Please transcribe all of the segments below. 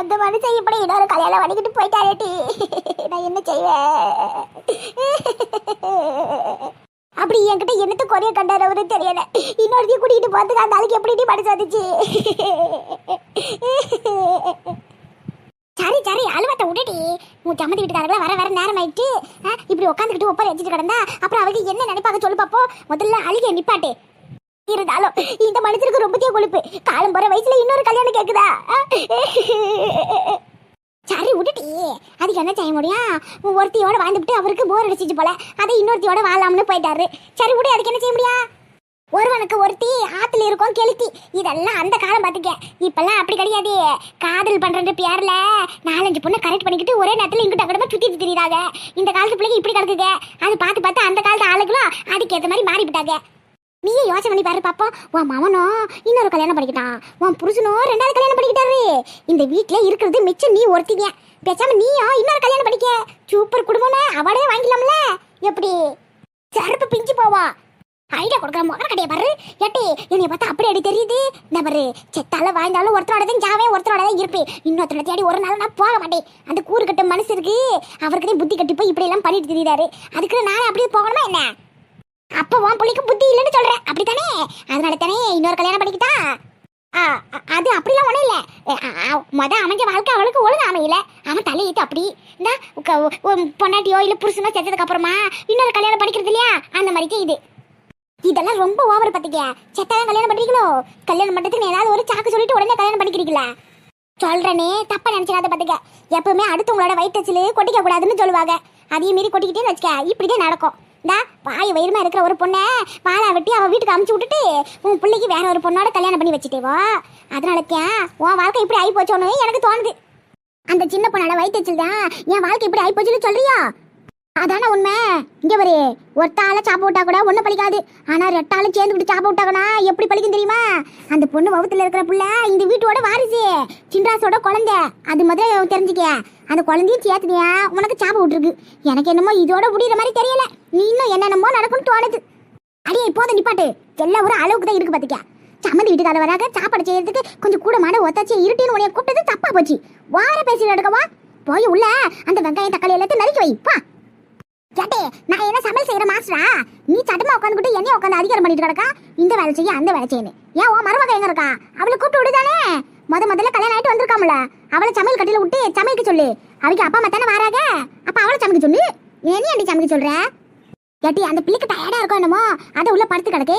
அந்த மனுஷன் இப்படி இன்னொரு கல்யாணம் பண்ணிக்கிட்டு போயிட்டாரேட்டி. நான் என்ன செய்வேன்? அப்படி என்கிட்ட என்னத்த குறைய கண்டார் அவரு தெரியல. இன்னொருத்தையும் கூட்டிகிட்டு போறதுக்கு அந்த ஆளுக்கு எப்படி மனசு வந்துச்சு? சரி சரி அழுவத்தை விட்டுடி உன் சம்மந்தி வீட்டுக்காரங்கள வர வர நேரம் ஆயிட்டு ஆ, இப்படி உட்காந்துக்கிட்டு ஒப்பரை வச்சுட்டு கிடந்தா அப்புறம் அவங்க என்ன நினைப்பாங்க சொல்லு பார்ப்போம் முதல்ல அழுகிய நிப்பாட்டு. இருந்தாலும் இந்த மனுஷனுக்கு ரொம்பத்திய கொழுப்பு. காலம் போற வயசுல இன்னொரு கல்யாணம் கேக்குதா? சரி விட்டுட்டி. அதுக்கு என்ன செய்ய முடியும்? ஒருத்தியோட வாழ்ந்துட்டு அவருக்கு போர் அடிச்சிச்சு போல. அதை இன்னொருத்தியோட வாழலாம்னு போயிட்டாரு. சரி விடு அதுக்கு என்ன செய்ய முடியும்? ஒருவனுக்கு ஒருத்தி ஆத்துல இருக்கும் கெளுத்தி. இதெல்லாம் அந்த காலம் பாத்துக்க இப்பெல்லாம் அப்படி கிடையாது. காதல் பண்றது பேர்ல நாலஞ்சு பொண்ணு கரெக்ட் பண்ணிக்கிட்டு ஒரே நேரத்துல இங்கிட்ட கூட சுத்தி தெரியுறாங்க. இந்த காலத்து பிள்ளைங்க இப்படி கிடக்குங்க. அது பார்த்து பார்த்து அந்த காலத்து ஆளுகளும் அதுக்கு ஏத்த மாதிரி மாறிவிட்டாங்க. நீயே யோசனை பண்ணி பாரு பாப்போம் உன் மவனும் இன்னொரு கல்யாணம் பண்ணிக்கிட்டான். உன் புருஷனும் ரெண்டாவது கல்யாணம் பண்ணிக்கிட்டாரு. இந்த வீட்டில் இருக்கிறது மிச்சம் நீ ஒருத்திங்க. பேசாம நீயும் இன்னொரு கல்யாணம் பண்ணிக்க. சூப்பர் குடும்பம்னு அவளே வாங்கிக்கலாம்ல. எப்படி? செருப்பு பிஞ்சு போவா. ஐடியா கொடுக்குற முகர கடையை பாரு. ஏட்டி என்னைய பார்த்தா அப்படி அடி தெரியுது. இந்த பாரு செத்தால வாழ்ந்தாலும் ஒருத்தரோட தான் ஜாவே ஒருத்தரோட தான் இருப்பேன் இன்னொருத்தரோட தேடி ஒரு நாள் நான் போக மாட்டேன். அந்த கூறு கட்ட மனசு இருக்கு. அவருக்கு புத்தி கட்டி போய் இப்படி எல்லாம் பண்ணிட்டு தெரியுறாரு. அதுக்கு நான் அப்படியே போகணுமா என்ன? அப்போ உன் பிள்ளைக்கு புத்தி இல்லைன்னு சொல்றேன். அப்படித்தானே? அதனால தானே இன்னொரு கல்யாணம் பண்ணிக்கிட்டா? ஆ, அது அப்படிலாம் ஒன்றும் இல்லை. மொதல் அமைஞ்ச வாழ்க்கை அவளுக்கு ஒழுங்கு அமையல. அவன் தலையிட்டு அப்படி இந்த பொண்டாட்டியோ இல்லை புருஷனோ செத்ததுக்கு அப்புறமா இன்னொரு கல்யாணம் படிக்கிறது இல்லையா? அந்த மாதிரி இது. இதெல்லாம் ரொம்ப ஓவர் பார்த்துக்கியா செத்தாலும் கல்யாணம் பண்ணிக்கிறீங்களோ கல்யாணம் பண்ணுறதுக்கு ஏதாவது ஒரு சாக்கு சொல்லிட்டு உடனே கல்யாணம் பண்ணிக்கிறீங்களா? சொல்றனே தப்பா நினைச்சுக்காத பார்த்துக்க. எப்பவுமே அடுத்தவங்களோட வயிற்றுச்சில் கொட்டிக்க கூடாதுன்னு சொல்லுவாங்க. அதையும் மீறி கொட்டிக்கிட்டேன்னு வச்சுக்க. இப்படிதான் நடக்கும். டா பாய் வயிறுமா இருக்கிற ஒரு பொண்ணை பாலா வெட்டி அவன் வீட்டுக்கு அமுச்சு விட்டுட்டு உன் பிள்ளைக்கு வேற ஒரு பொண்ணோட கல்யாணம் பண்ணி வச்சுட்டேவோ அதனாலத்தான் உன் வாழ்க்கை இப்படி ஆகி போச்சோன்னு எனக்கு தோணுது. அந்த சின்ன பொண்ணோட வயிற்றுச்சில் தான் என் வாழ்க்கை இப்படி ஆகி போச்சுன்னு சொல்றியா? அதானே உண்மை? இங்க பாரு ஒத்தால சாப்ப விட்டா கூட ஒன்றும் பழிக்காது. ஆனா சேர்ந்து சேர்ந்துக்கிட்டு சாப்ப விட்டாங்கன்னா எப்படி பழிக்கும் தெரியுமா? அந்த பொண்ணு வகுத்துல இருக்கிற புள்ள இந்த வீட்டோட வாரிசு சின்ராசோட குழந்தை. அது முதல்ல தெரிஞ்சுக்க. அந்த குழந்தையும் சேர்த்துனியா? உனக்கு சாப்ப விட்டுருக்கு. எனக்கு என்னமோ இதோட முடியிற மாதிரி தெரியல. நீ இன்னும் என்னென்னமோ நடக்கும்னு தோணுது. அடியே இப்போத நிப்பாட்டு. எல்லாம் ஒரு அளவுக்கு தான் இருக்கு பாத்துக்க. சம்மந்தி வீட்டுக்கார வராக சாப்பாடு செய்யறதுக்கு கொஞ்சம் கூட மாட ஒத்தாச்சி இருட்டின்னு உனைய கூப்பிட்டது தப்பா போச்சு. வார பேசி நடக்கவா? போய் உள்ள அந்த வெங்காயம் தக்காளி எல்லாத்தையும் நறுக்கி வைப்பா கேட்டே நான் என்ன சமையல் செய்யற மாஸ்டரா? நீ சட்டமா உட்காந்துக்கிட்டு என்னைய உட்காந்து அதிகாரம் பண்ணிட்டு கிடக்கா? இந்த வேலை செய்ய அந்த வேலை செய்யு. ஏன் உன் மருமக எங்க இருக்கா? அவளை கூப்பிட்டு விடுதானே? முத முதல்ல கல்யாணம் ஆயிட்டு வந்திருக்காமல அவளை சமையல் கட்டில விட்டு சமையலுக்கு சொல்லு. அவளுக்கு அப்பா அம்மா தானே வராங்க? அப்ப அவளை சமைக்க சொல்லு. ஏன் நீ சமைக்க சொல்ற? கேட்டி அந்த பிள்ளைக்கு டயர்டா இருக்கும் என்னமோ? அதை உள்ள படுத்து கிடக்கு.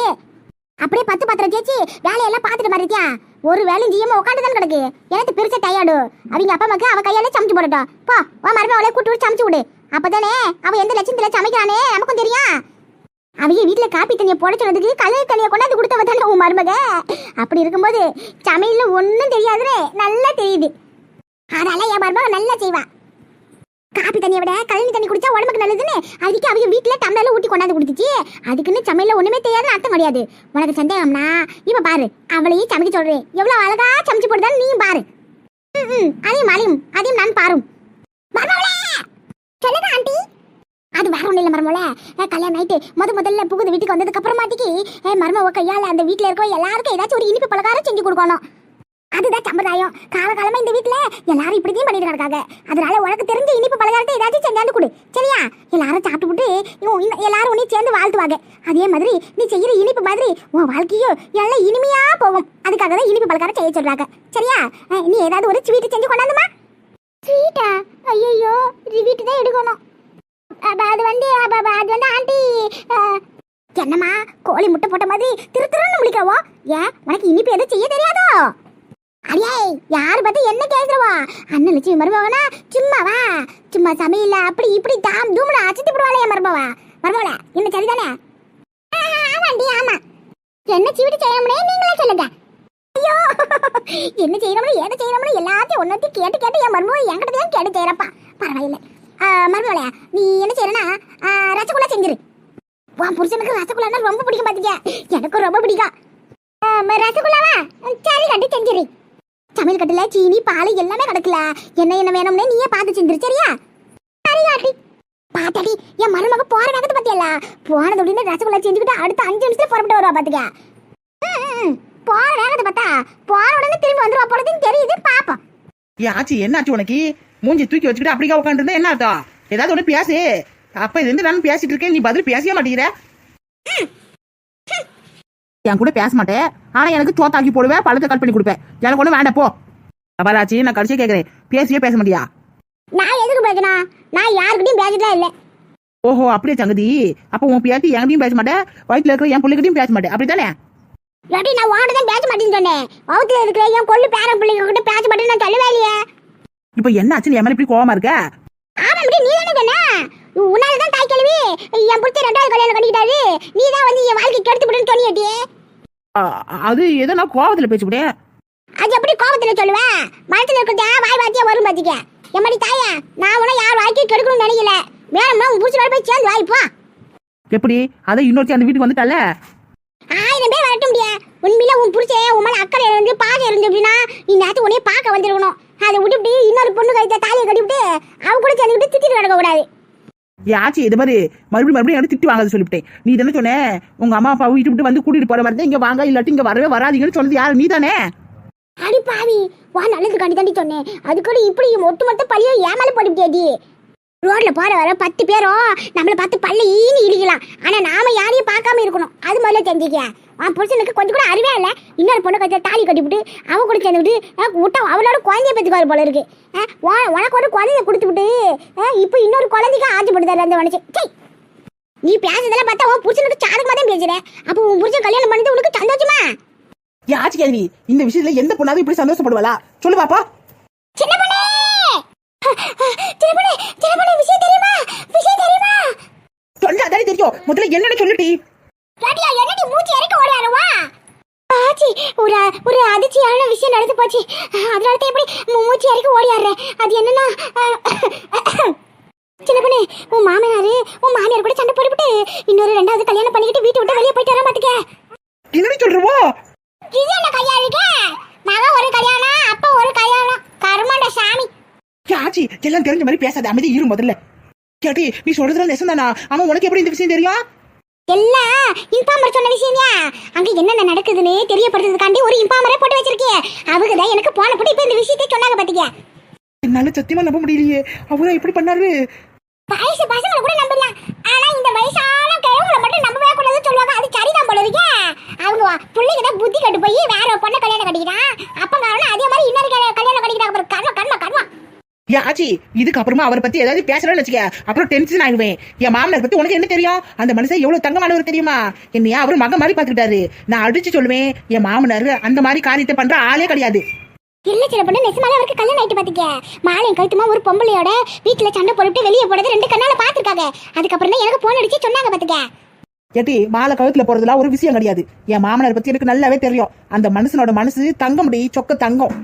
அப்படியே பத்து பத்திரம் தேய்ச்சி வேலையெல்லாம் பார்த்துட்டு மாதிரித்தியா ஒரு வேலையும் செய்யாம உட்காந்து தான் கிடக்கு. எனக்கு பெருசா டயர்டு அவங்க அப்பா அம்மாக்கு அவ கையாலே சமைச்சு போடட்டும். போ உன் மருமக அவளை கூட்டு விட்டு சமைச்சு விடு. அப்பதானே? அவ எந்த லட்சத்துல சமைக்கிறானே? நமக்கும் தெரியும் அவங்க வீட்டுல காப்பி தண்ணியை போட சொன்னதுக்கு கலர் தண்ணியை கொண்டாந்து கொடுத்தவ தானே உன் மருமக? அப்படி இருக்கும்போது சமையல்ல ஒன்றும் தெரியாதுன்னு நல்லா தெரியுது. அதனால என் மருமக நல்லா செய்வா. காப்பி தண்ணியை விட கழனி தண்ணி குடிச்சா உடம்புக்கு நல்லதுன்னு அதுக்கு அவங்க வீட்டுல டம்ளர்ல ஊட்டி கொண்டாந்து கொடுத்துச்சு. அதுக்குன்னு சமையல ஒண்ணுமே தெரியாதுன்னு அர்த்தம் கிடையாது. உனக்கு சந்தேகம்னா இப்ப பாரு அவளையும் சமைக்க சொல்றேன். எவ்வளவு அழகா சமைச்சு போடுதான்னு நீயும் பாரு. ம், ம், அதையும் அதையும் அதையும் நான் பாரும். மருமகளே! சொல்லுங்க ஆண்டி? அது வேற ஒன்றும் இல்லை மருமல கல்யாணம் ஆயிட்டு முத முதல்ல புகுது வீட்டுக்கு வந்ததுக்கு அப்புறமாட்டிக்கு மருமவ கையால அந்த வீட்டில் இருக்கோ எல்லாருக்கும் ஏதாச்சும் ஒரு இனிப்பு பலகாரம் செஞ்சு கொடுக்கணும். அதுதான் சம்பிரதாயம். காலகாலமாக இந்த வீட்ல எல்லாரும் இப்படிதான் பண்ணிட்டு அதனால உனக்கு தெரிஞ்ச இனிப்பு பலகாரத்தை ஏதாச்சும் செஞ்சாந்து கொடு. சரியா? எல்லாரும் சாப்பிட்டுட்டு இவன் எல்லாரும் உன்னை சேர்ந்து வாழ்த்துவாங்க. அதே மாதிரி நீ செய்யற இனிப்பு மாதிரி உன் வாழ்க்கையும் எல்லாம் இனிமையா போகும். அதுக்காக தான் இனிப்பு பலகாரம் செய்ய சொல்கிறாங்க சரியா? நீ ஏதாவது ஒரு ஸ்வீட்டு செஞ்சு கொண்டாந்துமா? ஸ்வீட்டா? ஐயோ ஸ்வீட் தான் எடுக்கணும். அது வந்து அது வந்து ஆண்டி என்னம்மா கோழி முட்டை போட்ட மாதிரி திரு திருன்னு முழிக்கிறவோ? ஏன் உனக்கு இனிப்பு எதுவும் செய்ய தெரியாதோ? அடியே யார் பார்த்து என்ன கேட்குறவா அண்ணன் லட்சுமி மருமவனா சும்மாவா? சும்மா சமையல அப்படி இப்படி தாம் தூம்னு அச்சுட்டு போடுவாளே மருமவா. மருமவள என்ன சரிதானே? ஆ, ஆமாண்டி ஆமா. என்ன சீவிட்டு செய்யணும்னே நீங்களே சொல்லுங்க. ஐயோ. என்ன செய்யணும்னு ஏதை செய்யணும்னு எல்லாத்தையும் ஒன்னத்தையும் கேட்டு கேட்டு என் மருமகள் என்கிட்ட தான் கேட்டு செய்யறப்பா. பரவாயில்ல. மருமகளே நீ என்ன செய்யறனா ரசகுல்லா செஞ்சிரு. உன் புருஷனுக்கு ரசகுல்லானா ரொம்ப பிடிக்கும் பாத்துக்க எனக்கும் ரொம்ப பிடிக்கும். ரசகுல்லாவா? சரி கட்டி செஞ்சிரு. சமையல் கட்டில சீனி பால் எல்லாமே கிடக்கல என்ன என்ன வேணும்னு நீயே பார்த்து செஞ்சிரு சரியா? சரி காட்டி பாத்தாடி என் மருமக போற வேகத்தை பத்தியல்ல போனது அப்படின்னு ரசகுல்லா செஞ்சுக்கிட்டு அடுத்த அஞ்சு நிமிஷத்துல புறப்பட்டு வருவா பாத்துக்க போற வேகத்தை பார்த்தா போற உடனே திரும்பி வந்துருவா போறதுன்னு தெரியுது பாப்போம். ஏன் ஆச்சு என்ன ஆச்சு உனக்கு? மூஞ்சி தூக்கி வச்சுக்கிட்டு அப்படிக்கா உட்காந்துருந்தா என்ன அர்த்தம்? ஏதாவது ஒன்று பேசு. அப்ப இது வந்து நான் பேசிட்டு இருக்கேன் நீ பதில் பேசவே மாட்டேங்கிற. என் கூட பேச மாட்டேன் ஆனா எனக்கு தோத்தாக்கி போடுவேன் பழத்தை கட் பண்ணி கொடுப்பேன் எனக்கு ஒண்ணு வேண்டாம் போ. அபராச்சி நான் கடைசியா கேக்குறேன். பேசியே பேச மாட்டியா? நான் எதுக்கு பேசணும் நான் யாருக்கிட்டையும் பேசிட்டே இல்லை. ஓஹோ அப்படியே சங்கதி? அப்ப உன் பேத்தி என்கிட்டயும் பேச மாட்டேன் வயிற்றுல இருக்கிற என் பிள்ளைகிட்டையும் பேச மாட்டேன் அப்படித்தானே? எப்படி நான் உன்கிட்ட தான் பேச மாட்டேன்னு சொன்னேன்? வகுத்துல இருக்கிற என் கொள்ளு பேரன் பிள்ளைங்க கிட்ட பேச மாட்டேன்னு நான் சொல்லவே இல்லையே. இப்ப என்ன ஆச்சு என் மேல இப்படி கோவமா இருக்க? ஆமா இப்படி நீ தானே சொன்ன? உன்னால தான் தாய் கேள்வி என் புடிச்ச ரெண்டாவது கல்யாணம் பண்ணிக்கிட்டாரு நீ தான் வந்து என் வாழ்க்கை கெடுத்து விடுன்னு சொன்னியட்டியே அ- அது ஏதோ நான் கோவத்துல பேசிவிட்டேன் அது எப்படி கோபத்துல சொல்லுவேன் மனசுல இருக்கிறத வாய் வாத்தியா வரும் பாத்திக்க. எம்மடி தாயா நான் உன யார் வாழ்க்கையும் கெடுக்கணும்னு நினைக்கல. வேணும்னா உன் புடிச்ச போய் சேர்ந்து வாய்ப்பா எப்படி? அதை இன்னொருத்தி அந்த வீட்டுக்கு வந்துட்டால ஆயிரம் பேர் வரட்டும் முடியா உண்மையில உன் புடிச்ச உன் மேல அக்கறை இருந்து பாசம் இருந்து அப்படின்னா நீ நேரத்து உடனே பார்க்க வந்திருக்கணும். அதை விட்டுவிட்டு இன்னொரு பொண்ணு கழித்த தாலியை கட்டிவிட்டு அவ கூட சேர்ந்துக்கிட்டு திட்டிட்டு கிடக்க கூடாது. யாச்சி இது மாதிரி மறுபடியும் மறுபடியும் எனக்கு திட்டு வாங்காத சொல்லிவிட்டேன். நீ தானே சொன்ன உங்க அம்மா அப்பா வீட்டு விட்டு வந்து கூட்டிட்டு போற மாதிரி இங்க வாங்க இல்லாட்டி இங்க வரவே வராதீங்கன்னு சொன்னது யாரு? நீ தானே? அடி பாவி வா நல்லது கண்டி தாண்டி சொன்னேன். அதுக்கூட இப்படி ஒட்டு மொத்த பள்ளியும் ஏமால போட்டுவிட்டியாடி ரோட்ல போற வர பத்து பேரும் நம்மள பார்த்து பல்ல ஈனி இடிக்கலாம் ஆனா நாம யாரையும் பார்க்காம இருக்கணும். அது முதல்ல தெரிஞ்சுக்க. அவன் புருஷனுக்கு கொஞ்சம் கூட அறிவே இல்ல. இன்னொரு பொண்ணு கட்ட தாலி கட்டிவிட்டு அவன் கூட சேர்ந்துவிட்டு அஹ், விட்டா அவளோட குழந்தைய பெற்றுக்காரு போல இருக்கு. உனக்கு ஒரு குழந்தைய கொடுத்து விட்டு இப்போ இன்னொரு குழந்தைக்கு ஆசைப்படுதாரு அந்த மனுஷன். சீ. நீ பேசுறதெல்லாம் பார்த்தா உன் புருஷனுக்கு சாதகமா தான் பேசுற. அப்போ உன் புருஷன் கல்யாணம் பண்ணது உனக்கு சந்தோஷமா? யாச்சி கேள்வி இந்த விஷயத்துல எந்த பொண்ணாவது இப்படி சந்தோஷப்படுவாளா? சொல்லு பாப்பா. சின்ன பொண்ணே! சின்ன பொண்ணே விஷயம் தெரியுமா? விஷயம் தெரியுமா? சொன்னா தானே தெரியும். முதல்ல என்னன்னு சொல்லுடி. ராடியா என்னடி மூச்சு இறக்க ஓடியாரவா? ஆச்சி ஒரு ஒரு அதிர்ச்சியான விஷயம் நடந்து போச்சு. அதனால தான் எப்படி மூச்சு இறக்க ஓடியாடுறேன் அது என்னன்னா சின்ன பொண்ணே உன் மாமனாரு உன் மாமியார் கூட சண்டை போட்டுவிட்டு இன்னொரு ரெண்டாவது கல்யாணம் பண்ணிக்கிட்டு வீட்டை விட்டு வெளியே போயிட்டு வர மாட்டுக்க என்னடி சொல்றவோ? இது என்ன கல்யாணம் இருக்கு மகன் ஒரு கல்யாணம் அப்பா ஒரு கல்யாணம். கருமாண்ட சாமி. யாச்சி எல்லாம் தெரிஞ்ச மாதிரி பேசாத அமைதி இரு முதல்ல. கேட்டி நீ சொல்றதுல நெசம் தானா? ஆமா உனக்கு எப்படி இந்த விஷயம் தெரியும்? எல்லாம் இன்பாமர் சொன்ன விஷயம்யா? அங்க என்னென்ன நடக்குதுன்னு தெரியப்படுறதுக்காண்டி ஒரு இன்பாமரே போட்டு வச்சிருக்கேன் அவங்க தான் எனக்கு போன போட்டு இப்ப இந்த விஷயத்தை சொன்னாங்க பாத்தீங்க என்னால சத்தியமா நம்ப முடியலையே. அவரா இப்படி பண்ணாரு. வயசு பசங்களை கூட நம்பலாம் ஆனா இந்த வயசான கிழவங்களை மட்டும் நம்பவே கூடாதுன்னு சொல்லுவாங்க. அது சரிதான் போல இருக்கே. அவங்க பிள்ளைங்க தான் புத்தி கட்டு போய் வேற பொண்ணை கல்யாணம் கட்டிக்கிறான் அப்ப காரணம் அதே மாதிரி இன்னொரு கல்யாணம் கல்யாணம் கட்டிக்கிறாங்க பாரு கர்ம கர்ம கர்ம யாச்சி இதுக்கு அப்புறமா அவரை பத்தி ஏதாவது பேசணும்னு வச்சுக்க. அப்புறம் டென்ஷன் ஆயிடுவேன். என் மாமனார் பத்தி உனக்கு என்ன தெரியும்? அந்த மனுஷன் எவ்வளவு தங்கமானவர் தெரியுமா? என்னையா அவர் மகன் மாதிரி பாத்துக்கிட்டாரு நான் அடிச்சு சொல்லுவேன் என் மாமனார் அந்த மாதிரி காரியத்தை பண்ற ஆளே கிடையாது. இல்ல சில பொண்ணு நெசமாலே அவருக்கு கல்யாணம் ஆயிட்டு பாத்தீங்க மாலையும் கழுத்துமா ஒரு பொம்பளையோட வீட்டுல சண்டை போட்டு வெளியே போறது ரெண்டு கண்ணால பாத்துருக்காங்க அதுக்கப்புறம் தான் எனக்கு போன் அடிச்சு சொன்னாங்க பாத்துக்க. ஏட்டி மாலை கழுத்துல போறதுலாம் ஒரு விஷயம் கிடையாது. என் மாமனார் பத்தி எனக்கு நல்லாவே தெரியும். அந்த மனுஷனோட மனசு தங்கம் முடி சொக்க தங்கம்.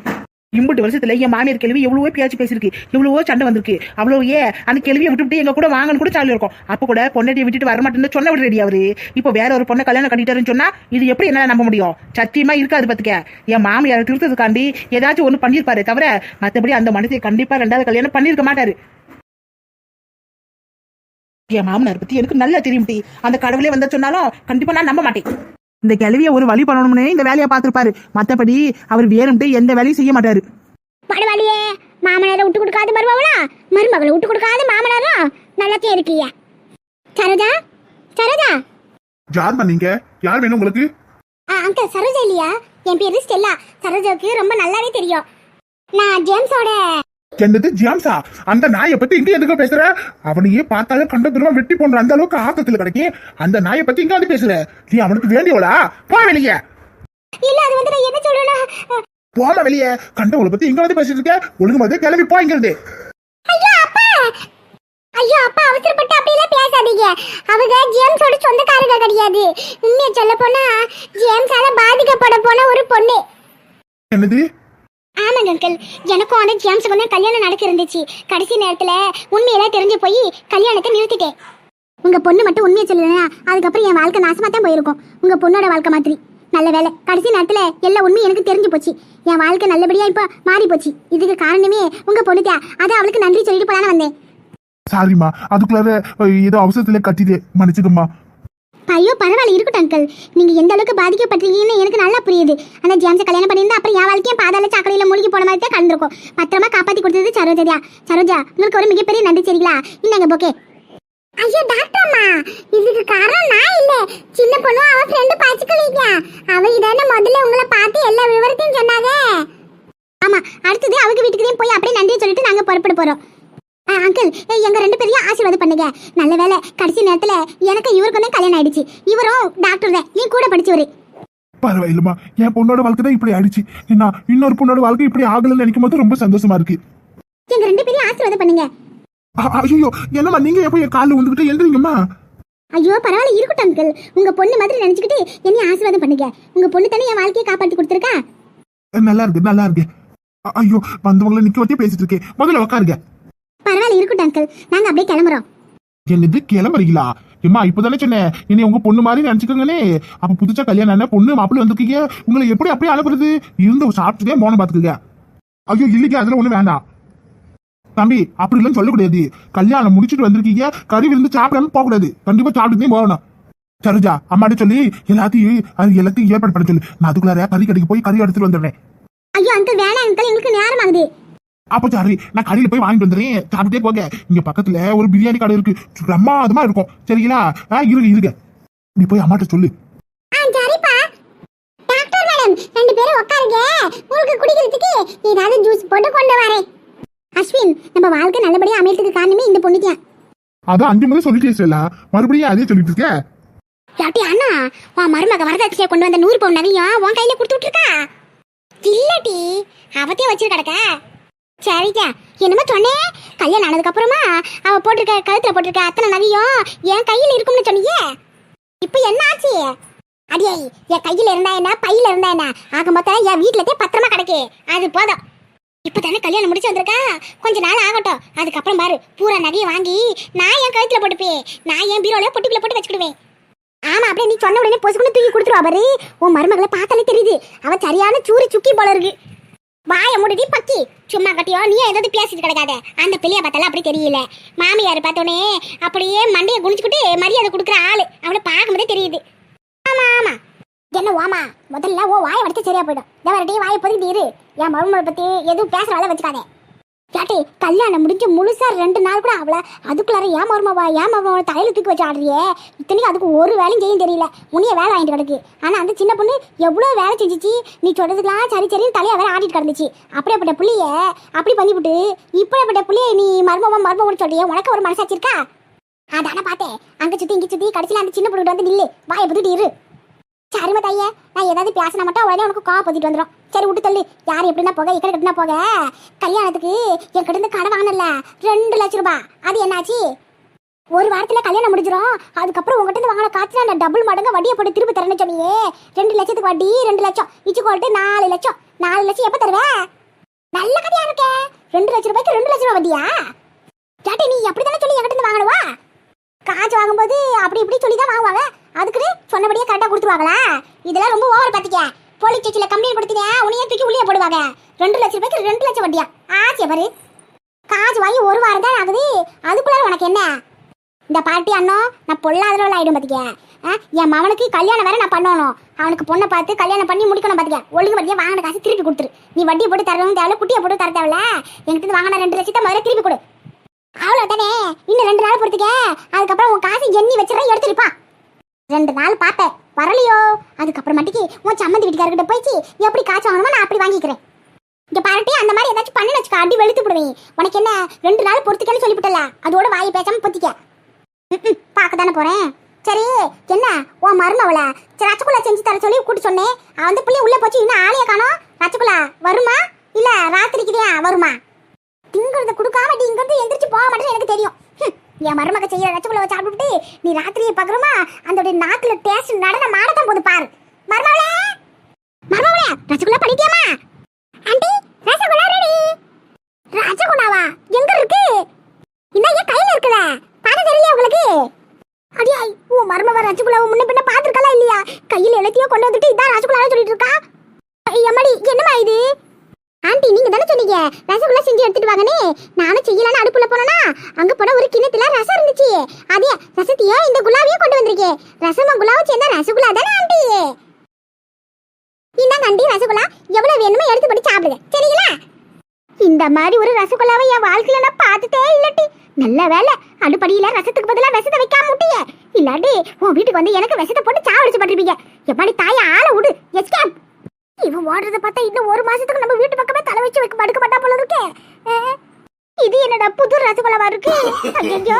இம்புட்டு வருஷத்துல என் மாமியார் கேள்வி எவ்வளவோ பேச்சு பேசிருக்கு எவ்வளவோ சண்டை வந்திருக்கு. அவ்வளோ ஏ அந்த கேள்வியை விட்டுவிட்டு எங்க கூட வாங்கன்னு கூட சாலி இருக்கும். அப்ப கூட பொண்டாட்டியை விட்டுட்டு வரமாட்டேன்னு சொன்ன விட ரெடி அவரு. இப்போ வேற ஒரு பொண்ணை கல்யாணம் கட்டிட்டாருன்னு சொன்னா இது எப்படி என்ன நம்ப முடியும்? சத்தியமா இருக்காது பாத்துக்க. என் மாமியார் திருத்ததுக்காண்டி ஏதாச்சும் ஒண்ணு பண்ணிருப்பாரு தவிர மத்தபடி அந்த மனுஷன் கண்டிப்பா ரெண்டாவது கல்யாணம் பண்ணிருக்க மாட்டாரு. என் மாமனார் பத்தி எனக்கு நல்லா தெரியும் அந்த கடவுளே வந்த சொன்னாலும் கண்டிப்பா நான் நம்ப மாட்டேன். இந்த கிளவிய ஒரு வழி பண்ணணும்னு இந்த வேலையை பார்த்திருப்பாரு. மத்தபடி அவர் வேணும்ட்டு எந்த வேலையும் செய்ய மாட்டாரு. பரவாயில்லையே மாமனாரை விட்டு கொடுக்காத மருமகளா மருமகளை விட்டு கொடுக்காத மாமனாரா? நல்லாத்தையும் இருக்கீங்க சரோஜா சரோஜா. யார்மா நீங்க? யார் வேணும் உங்களுக்கு? ஆ, அங்கிள் சரோஜா இல்லையா? என் பேரு ஸ்டெல்லா. சரோஜாவுக்கு ரொம்ப நல்லாவே தெரியும். நான் ஜேம்ஸோட என்னது ஜியாம்சா அந்த நாயை பத்தி இங்க எதுக்கு பேசுற? அவனையே பார்த்தாலே கண்ட தூரமா வெட்டி போன்ற அந்த அளவுக்கு ஆக்கத்துல கிடைக்கி அந்த நாயை பத்தி இங்க வந்து பேசுற. நீ அவனுக்கு வேண்டியவளா? போ வெளியே. இல்ல அது வந்து நான் என்ன சொல்றேன்னா போமா வெளியே. கண்டவளை பத்தி இங்க வந்து பேசிட்டு இருக்க. ஒழுங்கு மாதிரி கிளம்பி போய்ங்கிறது ஐயோ அப்பா! ஐயோ அப்பா அவசரப்பட்டு அப்படியெல்லாம் பேசாதீங்க. அவங்க ஜேம்ஸோட சொந்தக்காரங்க கிடையாது. உண்மையை சொல்ல போனா ஜேம்ஸால பாதிக்கப்பட போன ஒரு பொண்ணு. என்னது? ஆமாங்க அங்கிள் எனக்கும் அந்த ஜேம்ஸுக்கு தான் கல்யாணம் நடக்க இருந்துச்சு கடைசி நேரத்துல உண்மையெல்லாம் தெரிஞ்சு போய் கல்யாணத்தை நிறுத்திட்டேன். உங்க பொண்ணு மட்டும் உண்மையை சொல்லலைன்னா அதுக்கப்புறம் என் வாழ்க்கை நாசமா தான் போயிருக்கும். உங்க பொண்ணோட வாழ்க்கை மாதிரி. நல்ல வேலை கடைசி நேரத்துல எல்லா உண்மையும் எனக்கு தெரிஞ்சு போச்சு. என் வாழ்க்கை நல்லபடியா இப்போ மாறி போச்சு. இதுக்கு காரணமே உங்க பொண்ணுக்கா அதான் அவளுக்கு நன்றி சொல்லிட்டு போலான்னு வந்தேன். சாரிம்மா அதுக்குள்ளார ஏதோ அவசரத்துல கட்டிட்டு மன்னிச்சுக்கம்மா. ஐயோ பரவாயில்ல இருக்கட்டும் அங்கிள் நீங்க எந்த அளவுக்கு பாதிக்கப்பட்டிருக்கீங்கன்னு எனக்கு நல்லா புரியுது. அந்த ஜேம்ஸை கல்யாணம் பண்ணியிருந்தா அப்புறம் என் வாழ்க்கையும் பாதாள சாக்கடையில் மூழ்கி போன மாதிரி தான் கலந்துருக்கும். பத்திரமா காப்பாத்தி கொடுத்தது சரோஜா சரோஜா உங்களுக்கு ஒரு மிகப்பெரிய நன்றி சரிங்களா? இந்தாங்க போக்கே ஐயோ டாக்டர் அம்மா இதுக்கு காரணம் நான் இல்ல. சின்ன பொண்ணு அவ ஃப்ரெண்ட் பாச்சுக்கலீங்க அவ இதான முதல்ல உங்களை பார்த்து எல்லா விவரத்தையும் சொன்னாங்க. ஆமா அடுத்தது அவங்க வீட்டுக்கு போய் அப்படியே நன்றி சொல்லிட்டு நாங்க புறப்பட போறோம். அங்கிள் எங்க ரெண்டு பேரையும் ஆசீர்வாதம் பண்ணுங்க. நல்ல வேலை கடைசி நேரத்துல எனக்கு இவருக்கும் தான் கல்யாணம் ஆயிடுச்சு. இவரும் டாக்டர் தான். நீ கூட படிச்சவரு. பரவாயில்லம்மா. என் பொண்ணோட வாழ்க்கை தான் இப்படி ஆயிடுச்சு. என்ன இன்னொரு பொண்ணோட வாழ்க்கை இப்படி ஆகலன்னு நினைக்கும் போது ரொம்ப சந்தோஷமா இருக்கு. எங்க ரெண்டு பேரையும் ஆசீர்வாதம் பண்ணுங்க. ஐயோ என்னம்மா நீங்க எப்போ என் காலில் வந்துகிட்டு எழுதுறீங்கம்மா ஐயோ பரவாயில்ல இருக்கட்டும் அங்கிள் உங்க பொண்ணு மாதிரி நினைச்சுக்கிட்டு என்னைய ஆசீர்வாதம் பண்ணுங்க. உங்க பொண்ணு தானே என் வாழ்க்கையை காப்பாத்தி கொடுத்துருக்கா? நல்லா இருக்கு நல்லா இருக்கு. ஐயோ வந்தவங்கள நிக்க வச்சே பேசிட்டு இருக்கேன். முதல்ல உட்காருங்க இருக்கட்டும் அங்கிள் நாங்க அப்படியே கிளம்புறோம். என்னது கிளம்புறீங்களா? எம்மா இப்பதானே சொன்னேன். இனி உங்க பொண்ணு மாதிரி நினைச்சுக்கோங்கனே அப்ப புதுசா கல்யாணம் ஆன பொண்ணு மாப்பிள்ளை வந்திருக்கீங்க. உங்களை எப்படி அப்படியே அனுப்புறது இருந்து சாப்பிட்டுட்டே போன பாத்துக்கங்க ஐயோ இல்லைங்க அதுல ஒண்ணு வேண்டாம். தம்பி அப்படி இல்லைன்னு சொல்லக்கூடாது. கல்யாணம் முடிச்சிட்டு வந்திருக்கீங்க. கறி விருந்து சாப்பிடாம போக கூடாது கண்டிப்பா சாப்பிட்டுதான் போகணும். சரிஜா அம்மாட்ட சொல்லி எல்லாத்தையும் அது எல்லாத்தையும் ஏற்பாடு பண்ண சொல்லு. நான் அதுக்குள்ளார கறி கடைக்கு போய் கறி எடுத்துட்டு வந்துடுறேன். ஐயோ அங்கிள் வேணாம் அங்கிள் எங்களுக்கு நேரம் ஆகுது. அப்ப சரி நான் கடையில போய் வாங்கிட்டு வந்துடுறேன். சாப்பிட்டே போங்க. இங்க பக்கத்துல ஒரு பிரியாணி கடை இருக்கு. பிரமாதமா இருக்கும். சரிங்களா? ஆ, இருங்க இருங்க. நீ போய் அம்மாட்ட சொல்லு. ஆ சரிப்பா. டாக்டர் மேடம் ரெண்டு பேரும் உட்காருங்க உங்களுக்கு குடிக்கிறதுக்கு ஏதாவது ஜூஸ் போட்டு கொண்டு வரேன். அஸ்வின் நம்ம வாழ்க்கை நல்லபடியா அமையறதுக்கு காரணமே இந்த பொண்ணுக்கு அதான் அஞ்சு முறை சொல்லிட்டே இல்ல மறுபடியும் அதே சொல்லிட்டு இருக்க? யாட்டி அண்ணா உன் மருமக வரதட்சணையை கொண்டு வந்த நூறு பவுன் நகையும் உன் கையில கொடுத்து விட்டுருக்கா? இல்லடி. அவத்தையே வச்சிரு சரிக்கா. என்னமோ சொன்னேன் கல்யாணம் ஆனதுக்கு அப்புறமா அவ போட்டிருக்க கழுத்துல போட்டிருக்க அத்தனை நகையும் என் கையில இருக்கும்னு சொன்னீங்க இப்போ என்ன ஆச்சு? அடியே என் கையில இருந்தா என்ன? பையில இருந்தா என்ன? ஆக மொத்தம் என் வீட்டுலதே பத்திரமா கிடக்கு. அது போதும். இப்போ தானே கல்யாணம் முடிச்சு வந்திருக்கா? கொஞ்ச நாள் ஆகட்டும். அதுக்கப்புறம் பாரு பூரா நகையை வாங்கி நான் என் கழுத்துல போட்டுப்பேன். நான் என் பீரோல பொட்டிக்குள்ள போட்டு வச்சுக்கிடுவேன். ஆமா அப்படியே நீ சொன்ன உடனே பொசுக்குன்னு தூக்கி கொடுத்துருவா பாரு. உன் மருமகளை பார்த்தாலே தெரியுது. அவன் சரியான சூரி சுக்கி போல இருக்கு. வாய முடிடி பக்கி. சும்மா கட்டியோ நீ எதாவது பேசிட்டு கிடக்காத. அந்த பிள்ளைய பார்த்தாலும் அப்படி தெரியல. மாமியார் பார்த்தோன்னே அப்படியே மண்டையை குனிச்சுக்கிட்டு மரியாதை கொடுக்குற ஆளு. அவளை பார்க்கும்போதே தெரியுது. ஆமா ஆமா. என்ன ஓமா? முதல்ல ஓ வாயை வடிச்சு சரியா போயிடும். இந்த வரட்டி வாயை பொதுக்கிட்டு இரு. என் மருமகளை பத்தி எதுவும் பேசுறவாத வச்சுக்காதே. ஏட்டி கல்யாணம் முடிஞ்சு முழுசா ரெண்டு நாள் கூட அவள அதுக்குள்ளார ஏன் மருமவா ஏன் மருமவா தலையில தூக்கி வச்சு ஆடுறியே? இத்தனைக்கு அதுக்கு ஒரு வேலையும் செய்யும் தெரியல. உனிய வேலை வாங்கிட்டு கிடக்கு. ஆனா அந்த சின்ன பொண்ணு எவ்வளவு வேலை செஞ்சுச்சு? நீ சொல்றதுக்கெல்லாம் சரி சரி தலையை வேற ஆடிட்டு கிடந்துச்சு. அப்படியேப்பட்ட புள்ளிய அப்படி பண்ணிவிட்டு இப்படிப்பட்ட புள்ளைய நீ மருமவா மருமவன்னு சொல்றியே? உனக்கு ஒரு மனசாச்சு இருக்கா? அதான பார்த்தேன் அங்க சுத்தி இங்க சுத்தி கடைசியில அந்த சின்ன பொண்ணு வந்து நில்லு. வாயை பத்திட்டு இரு. சரிம தைய நான் ஏதாவது பேசினா மட்டும் உடனே உனக்கு கோவம் பத்திட்டு வந்துடும் சரி விட்டு தள்ளி. யார் எப்படின்னா போக? இக்கட கட்டினா போக? கல்யாணத்துக்கு என் கிட்ட கடை வாங்கினல ரெண்டு லட்சம் ரூபாய் அது என்னாச்சு? ஒரு வாரத்துல கல்யாணம் முடிஞ்சிரும். அதுக்கப்புறம் உங்ககிட்ட இருந்து வாங்கின காத்துல நான் டபுள் மடங்கு வட்டியை போட்டு திருப்பி தரேன்னு சொன்னியே. ரெண்டு லட்சத்துக்கு வட்டி ரெண்டு லட்சம். இச்சு கோல்ட்டு நாலு லட்சம். நாலு லட்சம் எப்ப தருவேன் நல்ல கதையா இருக்க. ரெண்டு லட்சம் ரூபாய்க்கு ரெண்டு லட்சம் ரூபாய் வட்டியா? கேட்டி நீ எப்படி தானே சொல்லி என்கிட்ட இருந்து வாங்கணுவா காசு வாங்கும்போது அப்படி இப்படி சொல்லி தான் வாங்குவாங்க அதுக்குன்னு சொன்னபடியே கரெக்டாக கொடுத்துருவாங்களா? இதெல்லாம் ரொம்ப ஓவர் பார்த்துக்க போலீஸ் ஸ்டேஷன்ல கம்ப்ளைண்ட் கொடுத்தீங்க உனியே தூக்கி உள்ளே போடுவாங்க. ரெண்டு லட்சம் ரூபாய்க்கு ரெண்டு லட்சம் வட்டியா? ஆச்சு பாரு. காசு வாங்கி ஒரு வாரம் தான் ஆகுது. அதுக்குள்ள உனக்கு என்ன? இந்த பாட்டி அண்ணோ நான் பொல்லாதவள் ஆயிடும் பார்த்திக்க ஆ, என் மவனுக்கு கல்யாணம் வேற நான் பண்ணணும். அவனுக்கு பொண்ணை பார்த்து கல்யாணம் பண்ணி முடிக்கணும் பார்த்திக்க ஒழுங்கு படிக்க வாங்கின காசு திருப்பி கொடுத்துரு. நீ வட்டி போட்டு தரணும் தேவையில்ல குட்டியை போட்டு தர தேவையில்ல. எங்கிட்ட வாங்கின ரெண்டு லட்சத்தை முதல்ல திருப்பி கொடு. அவ்வளோ தானே இன்னும் ரெண்டு நாள் பொறுத்துக்க. அதுக்கப்புறம் உன் காசு எண்ணி வச்சிடறேன் எடுத்துருப்பா ரெண்டு நாள் பார்த்தேன் வரலையோ? அதுக்கப்புறமேட்டுக்கு உன் சம்மந்தி வீட்டுக்காரர்கிட்ட போயிச்சு எப்படி காய்ச்சல் வாங்கணுமோ நான் அப்படி வாங்கிக்கிறேன். இங்கே பாருட்டி அந்த மாதிரி ஏதாச்சும் பண்ணு வச்சுக்க அடி வெளுத்து விடுவேன் உனக்கு என்ன ரெண்டு நாள் பொறுத்துக்கன்னு சொல்லிவிட்டல? அதோட வாய் பேசாம பொத்திக்க. பார்க்க தானே போறேன். சரி என்ன உன் மருமவள சரி ரச்சகுல்லா செஞ்சு தர சொல்லி கூட்டு சொன்னேன். அவன் வந்து பிள்ளை உள்ள போச்சு இன்னும் ஆளைய காணும். ரச்சகுல்லா வருமா? இல்ல ராத்திரிக்குதான் வருமா? திங்கிறத கொடுக்காம நீ இங்கிருந்து எந்திரிச்சு போக மாட்டேன்னு எனக்கு தெரியும். ஹம், என் மருமக செய்யற ரச்சகுல சாப்பிட்டு நீ ராத்திரியை பாக்குறமா அந்த நாக்குல டேஸ்ட் நடன மாடத்தான் போது பாரு மருமவளே மருமவளே ரசகுல்லா பண்ணிட்டியாமா ஆண்டி ரசகுல்லா ரெடி ரசகுல்லாவா எங்க இருக்கு இன்னும் என் கையில இருக்குல பாத்து தெரியல உங்களுக்கு அடியா உன் மருமவ ரசகுல்லாவை முன்ன பின்ன பாத்துருக்கல இல்லையா கையில எல்லாத்தையும் கொண்டு வந்துட்டு இதான் ரசகுல்லா சொல்லிட்டு இருக்கா எம்மடி என்னமா இது ஆ ஆண்டி நீங்க தானே சொன்னீங்க ரசகுல்லா நானும் செய்யலான்னு அடுப்புல போனேனா அங்க போன ஒரு கிண்ணத்துல ரசம் இருந்துச்சு. அதே ரசத்தையும் இந்த குலாவையும் கொண்டு வந்திருக்கேன் ரசமும் குலாவும் சேர்ந்தா ரசகுல்லா தானே ஆண்டி? இந்தாங்க ஆண்டி ரசகுல்லா எவ்வளவு வேணுமோ எடுத்து போட்டு சாப்பிடுங்க. சரிங்களா? இந்த மாதிரி ஒரு ரசகுல்லாவை என் வாழ்க்கையில நான் பார்த்துட்டே இல்லட்டி. நல்ல வேலை அடுப்படியில ரசத்துக்கு பதிலா விஷத்தை வைக்காம விட்டியே. இல்லாட்டி உன் வீட்டுக்கு வந்து எனக்கு விஷத்தை போட்டு சாவடிச்சு பட்டிருப்பீங்க எப்படி தாயை ஆளை விடு. எஸ்கேப் இவன் ஓடுறத பார்த்தா இன்னும் ஒரு மாசத்துக்கு நம்ம வீட்டு பக்கமே தலை வச்சு வைக்க படுக்க மாட்டா போல இருக்கே. இது என்னடா புது ரசகுல்லாவா இருக்கு? ஐயோ.